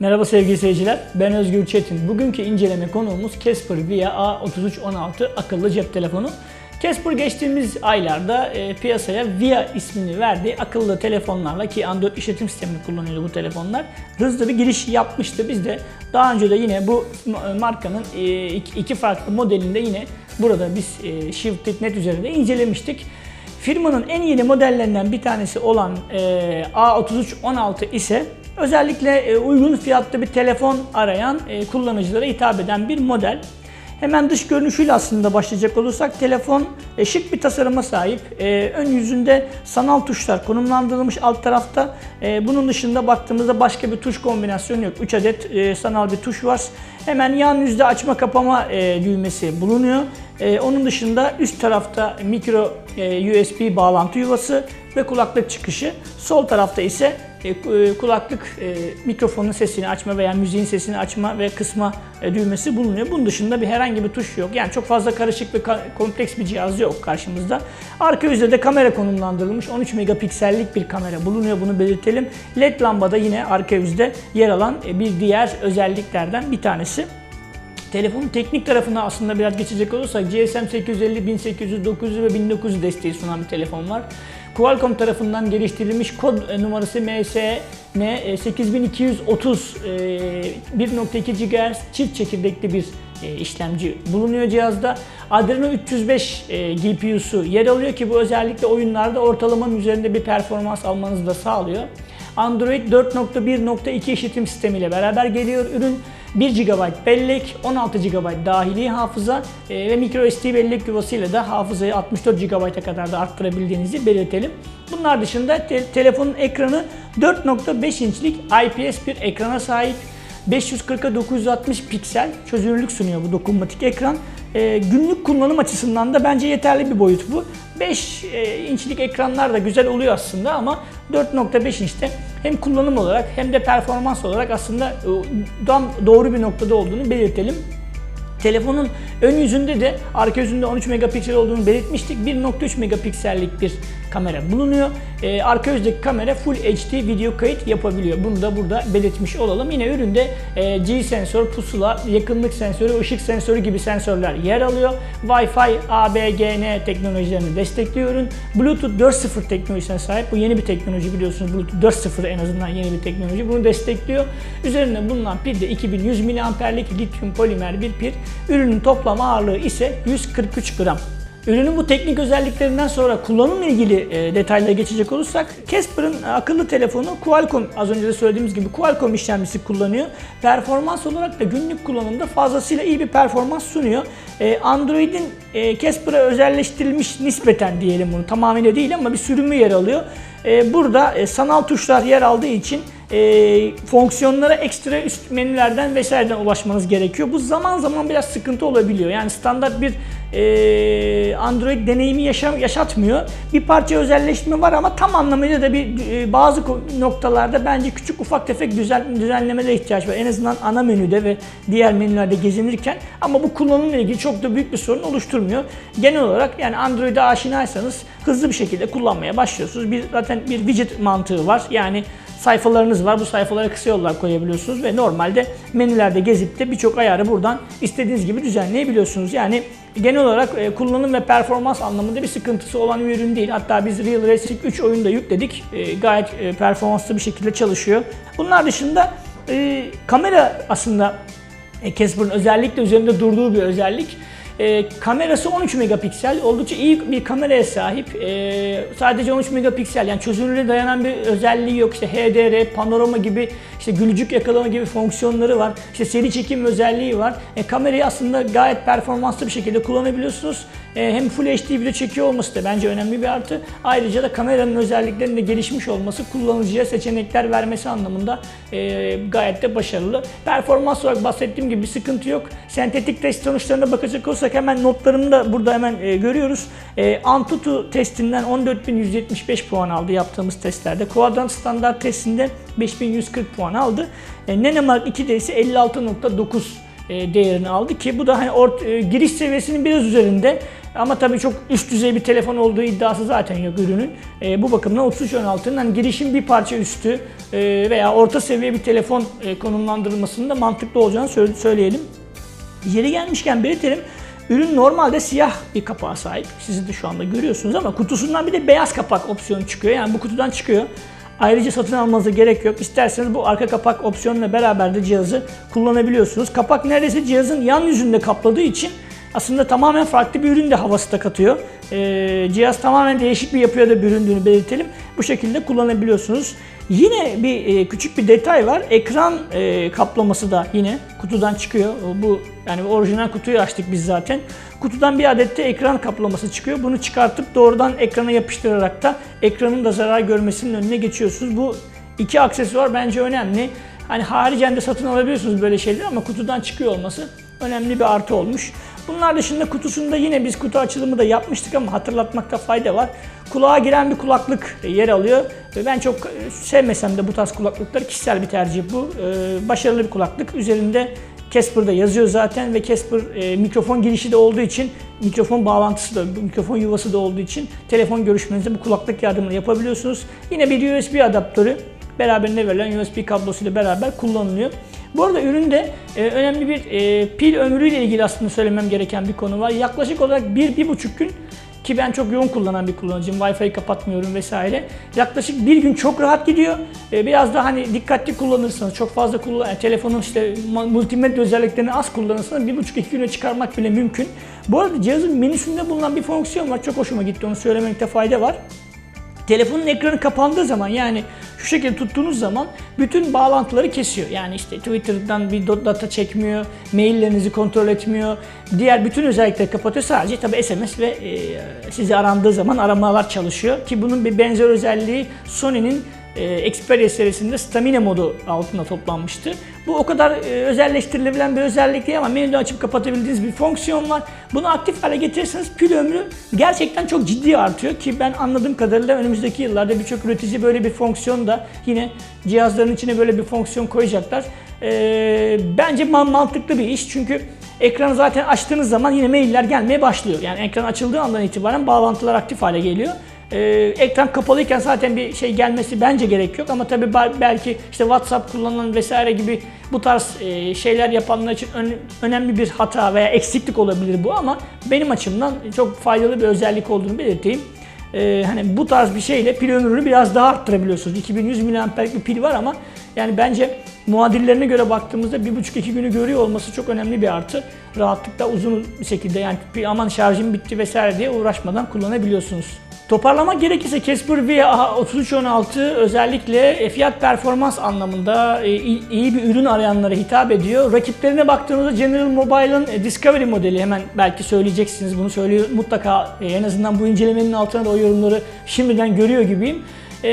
Merhaba sevgili seyirciler, ben Özgür Çetin. Bugünkü inceleme konuğumuz Casper Via A3316 akıllı cep telefonu. Casper geçtiğimiz aylarda e, piyasaya Via ismini verdiği akıllı telefonlarla ki Android işletim sistemini kullanıyordu bu telefonlar. Hızlı bir giriş yapmıştı. Biz de daha önce de yine bu markanın e, iki farklı modelinde yine burada biz e, Shifted.net üzerinde incelemiştik. Firmanın en yeni modellerinden bir tanesi olan e, A3316 ise özellikle e, uygun fiyatlı bir telefon arayan e, kullanıcılara hitap eden bir model. Hemen dış görünüşüyle aslında başlayacak olursak telefon e, şık bir tasarıma sahip. Ön yüzünde sanal tuşlar konumlandırılmış alt tarafta. Bunun dışında baktığımızda başka bir tuş kombinasyonu yok. 3 adet sanal bir tuş var. Hemen yan yüzde açma kapama düğmesi bulunuyor. Onun dışında üst tarafta mikro USB bağlantı yuvası ve kulaklık çıkışı. Sol tarafta ise kulaklık e, mikrofonun sesini açma veya müziğin sesini açma ve kısma e, düğmesi bulunuyor. Bunun dışında bir herhangi bir tuş yok. Yani çok fazla karışık ve kompleks bir cihaz yok karşımızda. Arka yüzde de kamera konumlandırılmış. 13 megapiksellik bir kamera bulunuyor. Bunu belirtelim. LED lambada yine arka yüzde yer alan e, bir diğer özelliklerden bir tanesi. Telefonun teknik tarafına aslında biraz geçecek olursak GSM 850, 1800, 900 ve 1900 desteği sunan bir telefon var. Qualcomm tarafından geliştirilmiş kod e, numarası MSN 8230 1.2 GHz çift çekirdekli bir e, işlemci bulunuyor cihazda. Adreno 305 e, GPU'su yer alıyor ki bu özellikle oyunlarda ortalamanın üzerinde bir performans almanızı da sağlıyor. Android 4.1.2 işletim sistemiyle beraber geliyor ürün. 1 GB bellek, 16 GB dahili hafıza e, ve microSD bellek yuvasıyla da hafızayı 64 GB'a kadar da arttırabildiğinizi belirtelim. Bunlar dışında te- telefonun ekranı 4.5 inçlik IPS bir ekrana sahip. 540'a 960 piksel çözünürlük sunuyor bu dokunmatik ekran. E, günlük kullanım açısından da bence yeterli bir boyut bu. 5 e, inçlik ekranlar da güzel oluyor aslında ama 4.5 inçte hem kullanım olarak hem de performans olarak aslında e, tam doğru bir noktada olduğunu belirtelim. Telefonun ön yüzünde de arka yüzünde 13 megapiksel olduğunu belirtmiştik. 1.3 megapiksellik bir kamera bulunuyor. Ee, arka yüzdeki kamera Full HD video kayıt yapabiliyor. Bunu da burada belirtmiş olalım. Yine üründe e, G sensör, pusula, yakınlık sensörü, ışık sensörü gibi sensörler yer alıyor. Wi-Fi, ABGN teknolojilerini destekliyor ürün. Bluetooth 4.0 teknolojisine sahip. Bu yeni bir teknoloji biliyorsunuz. Bluetooth 4.0 en azından yeni bir teknoloji. Bunu destekliyor. Üzerinde bulunan pil de 2100 mAh'lik lityum polimer bir pil. Ürünün toplam ağırlığı ise 143 gram. Ürünün bu teknik özelliklerinden sonra kullanımla ilgili e, detaylara geçecek olursak Casper'ın akıllı telefonu Qualcomm az önce de söylediğimiz gibi Qualcomm işlemcisi kullanıyor. Performans olarak da günlük kullanımda fazlasıyla iyi bir performans sunuyor. E, Android'in e, Casper'a özelleştirilmiş nispeten diyelim bunu tamamıyla değil ama bir sürümü yer alıyor. Burada sanal tuşlar yer aldığı için e, fonksiyonlara ekstra üst menülerden vesaireden ulaşmanız gerekiyor. Bu zaman zaman biraz sıkıntı olabiliyor. Yani standart bir e, Android deneyimi yaşam, yaşatmıyor. Bir parça özelleştirme var ama tam anlamıyla da bir e, bazı noktalarda bence küçük ufak tefek düzen, düzenlemelere ihtiyaç var. En azından ana menüde ve diğer menülerde gezinirken ama bu kullanımla ilgili çok da büyük bir sorun oluşturmuyor. Genel olarak yani Android'e aşinaysanız hızlı bir şekilde kullanmaya başlıyorsunuz. Bir zaten bir widget mantığı var. Yani sayfalarınız var. Bu sayfalara kısa yollar koyabiliyorsunuz ve normalde menülerde gezip de birçok ayarı buradan istediğiniz gibi düzenleyebiliyorsunuz. Yani genel olarak e, kullanım ve performans anlamında bir sıkıntısı olan bir ürün değil. Hatta biz Real Racing 3 oyunu da yükledik. E, gayet e, performanslı bir şekilde çalışıyor. Bunlar dışında kamera aslında Casper'ın özellikle üzerinde durduğu bir özellik. E, kamerası 13 megapiksel. Oldukça iyi bir kameraya sahip. E, sadece 13 megapiksel yani çözünürlüğe dayanan bir özelliği yok. İşte HDR, panorama gibi, işte gülücük yakalama gibi fonksiyonları var. İşte seri çekim özelliği var. E, kamerayı aslında gayet performanslı bir şekilde kullanabiliyorsunuz. E, hem Full HD video çekiyor olması da bence önemli bir artı. Ayrıca da kameranın özelliklerinin de gelişmiş olması kullanıcıya seçenekler vermesi anlamında e, gayet de başarılı. Performans olarak bahsettiğim gibi bir sıkıntı yok. Sentetik test sonuçlarına bakacak olursak hemen notlarını da burada hemen e, görüyoruz. Antutu testinden 14.175 puan aldı yaptığımız testlerde. Quadrant standart testinde 5140 puan aldı. Nenemark 2'de ise 56.9 e, değerini aldı ki bu da hani ort, giriş seviyesinin biraz üzerinde ama tabii çok üst düzey bir telefon olduğu iddiası zaten yok ürünün. E, bu bakımdan 3316'nın hani girişin bir parça üstü e, veya orta seviye bir telefon e, konumlandırılmasının mantıklı olacağını söyle- söyleyelim. Yeri gelmişken belirtelim. Ürün normalde siyah bir kapağa sahip. Siz de şu anda görüyorsunuz ama kutusundan bir de beyaz kapak opsiyonu çıkıyor. Yani bu kutudan çıkıyor. Ayrıca satın almanıza gerek yok. İsterseniz bu arka kapak opsiyonuyla beraber de cihazı kullanabiliyorsunuz. Kapak neredeyse cihazın yan yüzünde kapladığı için aslında tamamen farklı bir ürün de havası da katıyor. Ee, cihaz tamamen değişik bir yapıya da büründüğünü belirtelim. Bu şekilde kullanabiliyorsunuz. Yine bir e, küçük bir detay var. Ekran e, kaplaması da yine kutudan çıkıyor. Bu yani orijinal kutuyu açtık biz zaten. Kutudan bir adet de ekran kaplaması çıkıyor. Bunu çıkartıp doğrudan ekrana yapıştırarak da ekranın da zarar görmesinin önüne geçiyorsunuz. Bu iki aksesuar bence önemli. Hani haricen de satın alabiliyorsunuz böyle şeyleri ama kutudan çıkıyor olması önemli bir artı olmuş. Bunlar dışında kutusunda yine biz kutu açılımı da yapmıştık ama hatırlatmakta fayda var. Kulağa giren bir kulaklık yer alıyor. Ben çok e, sevmesem de bu tarz kulaklıklar kişisel bir tercih bu. Ee, Başarılı bir kulaklık. Üzerinde Casper'da yazıyor zaten ve Casper e, mikrofon girişi de olduğu için mikrofon bağlantısı da, mikrofon yuvası da olduğu için telefon görüşmenizi bu kulaklık yardımıyla yapabiliyorsunuz. Yine bir USB adaptörü beraberinde verilen USB kablosuyla beraber kullanılıyor. Bu arada üründe e, önemli bir e, pil ömrüyle ilgili aslında söylemem gereken bir konu var. Yaklaşık olarak 1-1,5 gün ki ben çok yoğun kullanan bir kullanıcıyım. Wi-Fi kapatmıyorum vesaire. Yaklaşık bir gün çok rahat gidiyor. E, biraz da hani dikkatli kullanırsanız, çok fazla kullan, yani telefonun işte multimedya özelliklerini az kullanırsanız bir buçuk iki güne çıkarmak bile mümkün. Bu arada cihazın menüsünde bulunan bir fonksiyon var. Çok hoşuma gitti. Onu söylemekte fayda var. Telefonun ekranı kapandığı zaman yani şu şekilde tuttuğunuz zaman bütün bağlantıları kesiyor. Yani işte Twitter'dan bir data çekmiyor, maillerinizi kontrol etmiyor. Diğer bütün özellikleri kapatıyor. Sadece tabi SMS ve e, sizi arandığı zaman aramalar çalışıyor. Ki bunun bir benzer özelliği Sony'nin Xperia serisinde Stamina modu altında toplanmıştı. Bu o kadar e, özelleştirilebilen bir özellik değil ama menüden açıp kapatabildiğiniz bir fonksiyon var. Bunu aktif hale getirirseniz pil ömrü gerçekten çok ciddi artıyor ki ben anladığım kadarıyla önümüzdeki yıllarda birçok üretici böyle bir fonksiyon da yine cihazların içine böyle bir fonksiyon koyacaklar. E, bence man- mantıklı bir iş çünkü ekranı zaten açtığınız zaman yine mailler gelmeye başlıyor. Yani ekran açıldığı andan itibaren bağlantılar aktif hale geliyor. Ee, ekran kapalıyken zaten bir şey gelmesi bence gerek yok ama tabii belki işte WhatsApp kullanan vesaire gibi bu tarz e, şeyler yapanlar için ön- önemli bir hata veya eksiklik olabilir bu ama benim açımdan çok faydalı bir özellik olduğunu belirteyim. Ee, hani bu tarz bir şeyle pil ömrünü biraz daha arttırabiliyorsunuz. 2100 mAh'lik bir pil var ama yani bence muadillerine göre baktığımızda 1,5-2 günü görüyor olması çok önemli bir artı. Rahatlıkla uzun bir şekilde yani aman şarjım bitti vesaire diye uğraşmadan kullanabiliyorsunuz. Toparlamak gerekirse Casper V3316 özellikle fiyat performans anlamında e, iyi bir ürün arayanlara hitap ediyor. Rakiplerine baktığımızda General Mobile'ın e, Discovery modeli hemen belki söyleyeceksiniz bunu söylüyor mutlaka e, en azından bu incelemenin altına da o yorumları şimdiden görüyor gibiyim. E,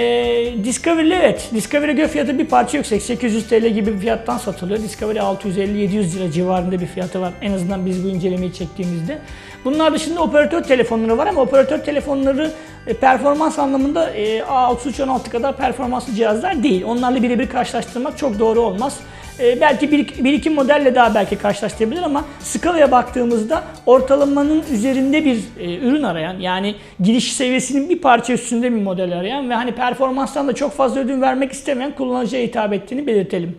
Discovery evet, Discovery göre fiyatı bir parça yüksek. 800 TL gibi bir fiyattan satılıyor. Discovery 650-700 lira civarında bir fiyatı var. En azından biz bu incelemeyi çektiğimizde. Bunlar dışında operatör telefonları var ama operatör telefonları e, performans anlamında e, A3316 kadar performanslı cihazlar değil. Onlarla birebir karşılaştırmak çok doğru olmaz. E, belki bir, bir iki modelle daha belki karşılaştırabilir ama skalaya baktığımızda ortalamanın üzerinde bir e, ürün arayan yani giriş seviyesinin bir parça üstünde bir model arayan ve hani performanstan da çok fazla ödün vermek istemeyen kullanıcıya hitap ettiğini belirtelim.